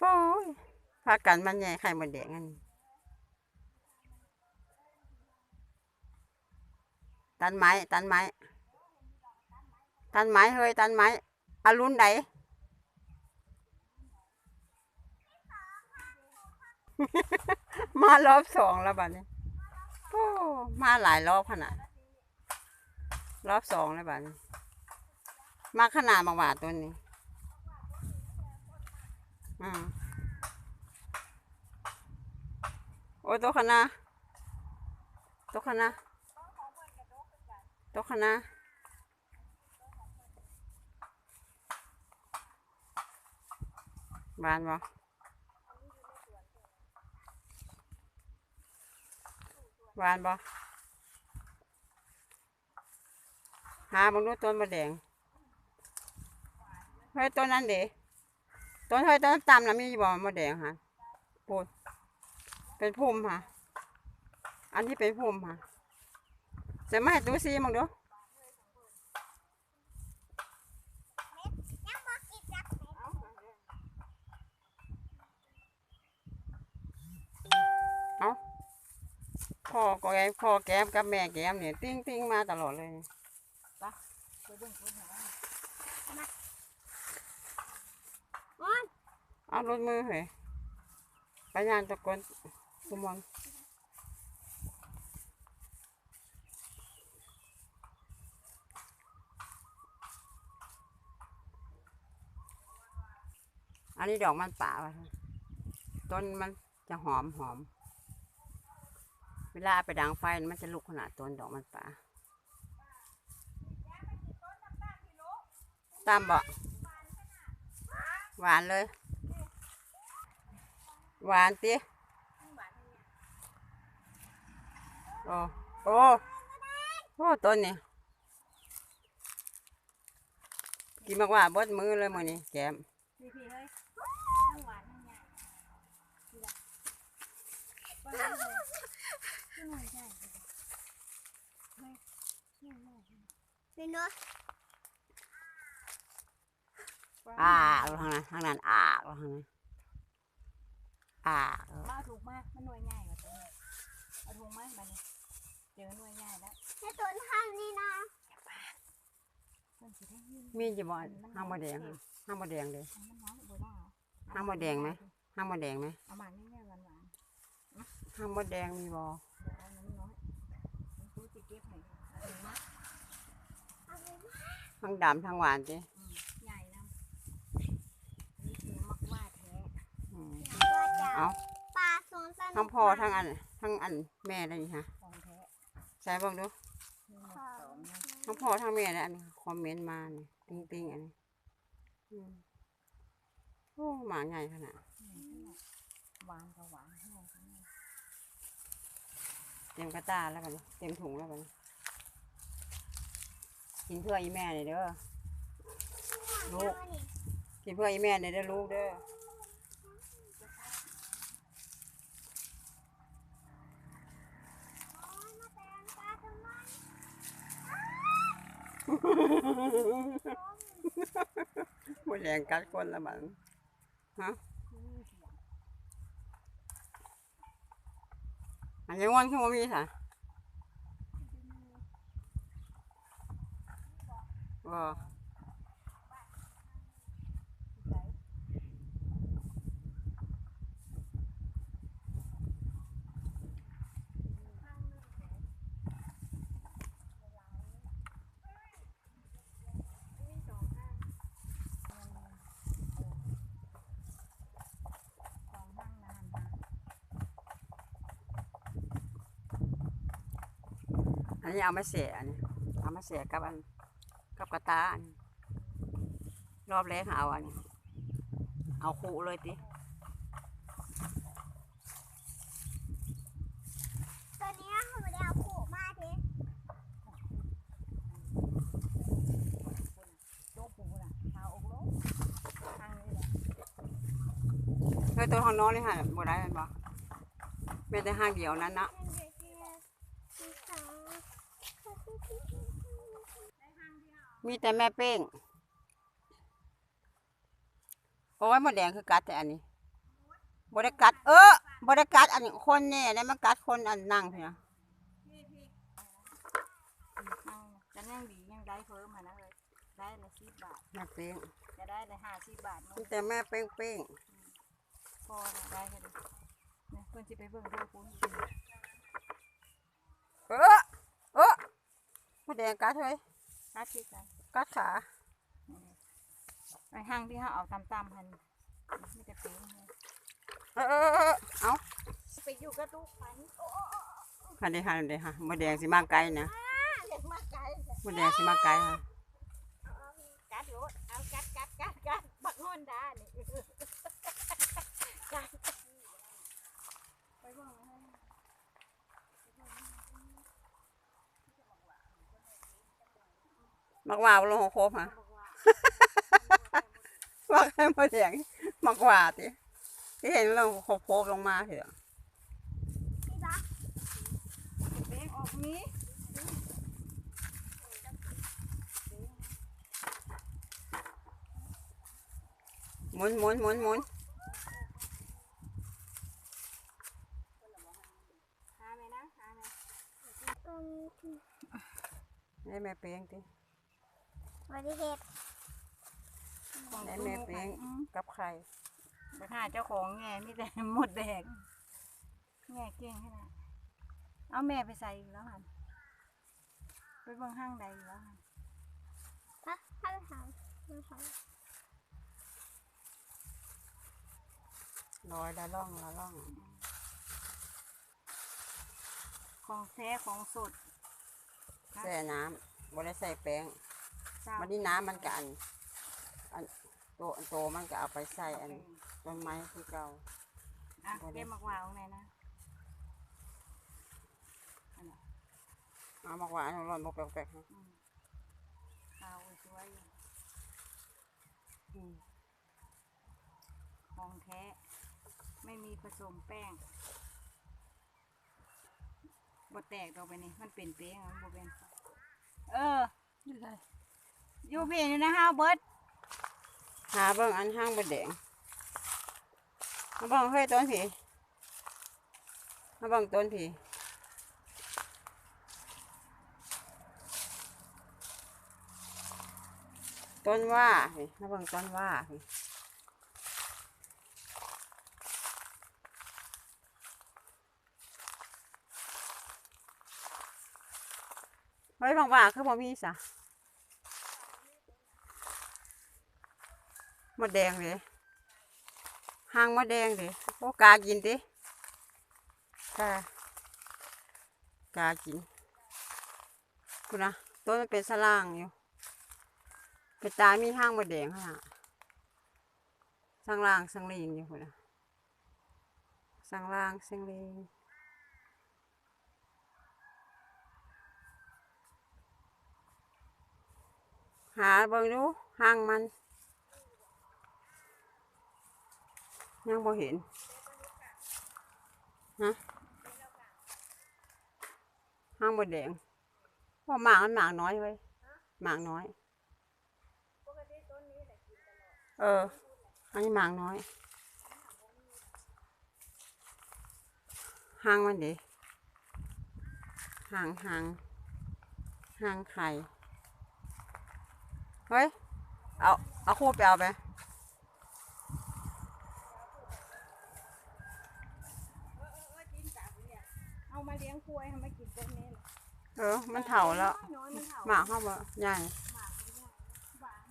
โอ้ยพากันมันใหญ่ไข่หมดแดงอันนี้ตันไม้ ตันไม้ ตันไม้เฮ้ย ตันไม้อารุณใดมารอบสองแล้วบัดนี้โอ้มาหลายรอบขนาด รอบสองแล้วบัดนี้ มาขนาดบางหวาตัวนี้ อืมโอ้ตัวคณะตัวคณะตัวคณะบานบ่บานบ่หาบังดูต้นมะแดงเฮ้ยต้นนั้นเด็ ต้นเฮ้ยต้นตำนะมีบ่มะแดงฮะปูดเป็นพุ่มค่ะ อันนี้เป็นพุ่มค่ะจะมาให้ดูซีมังดูเอาพ่อก็แกพ่อแก้มกับแม่แก้มเนี่ยติ้งติ้งมาตลอดเลยไปเบิ่งคนหา เอารถมือเหรอไปยานตะกอนสมองอันนี้ดอกมันป่าวะต้นมันจะหอมหอม เวลาไปดังไฟมันจะลุกขนาดต้นดอกมันป่าตามบ่หวานเลย หวานติโอ้โอ้โอ้ต้นนี่กินมากว่าบดมือเลยมือนี่แกมพี่พี่เฮ้ยทั้งหวานทั้งใหญ่นี่ละป้าเลยขึ้นหน่อยใช่เฮ้ยนี่เป็นเนาะอ่าทางนั้นทางนั้นอ่าลงทางนั้น อ่ามาถูกมากมันหน่วยใหญ่กว่าตัวนี้เอาถูกมากบัดนี้เจอหน่วยใหญ่แล้วให้ตัวท่านนี่นะมันสิได้ยินมีจะบ่ห้างมะแดงค่ะห้างมะแดงเลยมันน้อยบ่ได้ห้างมะแดงไหมห้างมะแดงไหมเอามานี่เนี่ยหวานหวานห้างมะแดงมีบ่ๆเดี๋ยวเอาน้ำน้อยมันซื้อสิเก็บหน่อยเอาถุงมาห้างดำทางหวานติ อืมใหญ่นะนี่คือมักว่าแท้ อืม ก็จะ เอา ปลาสวนสนุก ทั้งพ่อทั้งอันทั้งอันแม่ได้นี่ฮะของแท้ใส่เบิ่งดูนี่หมดสองนะทั้งพ่อทั้งแม่เลยอันนี้คอมเมนต์มานี่ติ้งติ้งๆอันนี้อืมโอ้หมาใหญ่ขนาดหวานก็หวานแห้งก็แห้งเต็มกระตาแล้วกันเต็มถุงแล้วกันกินเพื่ออีแม่เลยเด้อลูกกินเพื่ออีแม่เลยเด้อลูกเด้อ มดแรงกัดคนละบันฮะอันนี้วันขึ้นมามีค่ะว่า อันนี้เอามาเสียอันนี้เอามาเสียกับอันกับกระตาอันนี้รอบแรกเอาอันนี้เอาคู่เลยติตัวนี้เขาไม่ได้เอาขู่มาทีโจ๊กปูน่ะเท้าอกโลกทางนี้แหละเฮ้ยตัวของน้องนี่ค่ะบ่ได้แมันบ่แม่แต่ห้างเดียวนั้นนะ มีแต่แม่เป้ง โอ้ยหมดแดงคือกัดแต่อันนี้บริกัด เออบริกัดอันคนเนี่ยได้มากัดคนอันนั่งเถอะเอาจะยังดียังได้เพิ่มมานะเลยได้ละสิบบาทนักเป้งจะได้ละห้าสิบบาทเนาะแต่แม่เป้งเป้งพอนะได้แค่นี้เนี่ยเพิ่นสิไปเบิ่งเพิ่นคุณเออเออ มดแดงกัดเฮ้ยคัดที่กันกัดขาไอ้ห้างที่เขาเอาตำๆหันไม่จะเป็นเลยเออเออเออเอาไปอยู่กับลูกพันโอ้คันนี้ค่ะเดี๋ยวค่ะมดแดงสิมาไกลนะอยากมาไกลมดแดงสิมาไกลค่ะ กัดรถเอากัดกัดกัดกัดบักฮอนด้านี่กัดไปเบิ่งให้ มักว่าลงหัวโคบค่ะมักให้มดแดงมักว่าติที่เห็นลงหัวโคบลงมาเถอะพี่บ้าเบ้งออกนี้หมุนหมุนหมุนหมุนหาไหมนะหาไหมอืมได้แม่เป้งติ บริเหตุของได้ตู้แม่หมูเป้งอืมกับไข่ไปหาเจ้าของแง่มีแต่หมดแดงแง่เก่งขนาดเอาแม่ไปใส่อีกแล้วหันไปเบิ่งห้างใดอีกแล้วหันฮะถ้าไปถามมาถามลอยละล่องละล่อง ของแท้ของสดแช่น้ำบ่ได้ใส่แป้งเจ้าวันนี้น้ำมันก็อันอันโตอันโตมันก็เอาไปใส่อันต้นไม้ที่เก่าอะเก็บมากวางไหนนะเอามากว่าอันร้อนบกแปลกๆฮะอืมเอาไว้สวยอยู่อืมของแท้ ไม่มีผสมแป้งบดแตกตัวไปนี่มันเป็นเป้งอะมันบ่เป็น เอออยู่เพีย อยู่พี่นะฮะเบิร์ดหาเบิ่งอันห้างบดแดงมาเบิ่งเฮ้ยต้นผีมาเบิ่งต้นผีต้นว่าพี่มาเบิ่งต้นว่าพี่เฮ้ยบางว่าคือบ่มีสะ มดแดงเลยหางมดแดงเลยโอ้กากินดิกากากินคุณนะต้นมันเป็นสลางอยู่เป็นตามีห้างมดแดงค่ะสังล่างสังเลงอยู่คุณนะสังล่างสังเลงหาเบิ่งดูห้างมัน ยังบ่เห็นฮะห้างบดแดงว่าหมากมันหมากน้อยไว้ยหมากน้อย เออ อันนี้หมากน้อย ห้างมันดิห่างห่างห่างไข่ เฮ้ย เอา เอาคู่ไปเอาไป เอามาเลี้ยงควายให้มากินต้นนี้เลยเออ มันเถ่าแล้วน้อยมันเห่าหมากเข้ามาใหญ่หมากมันใหญ่หวาน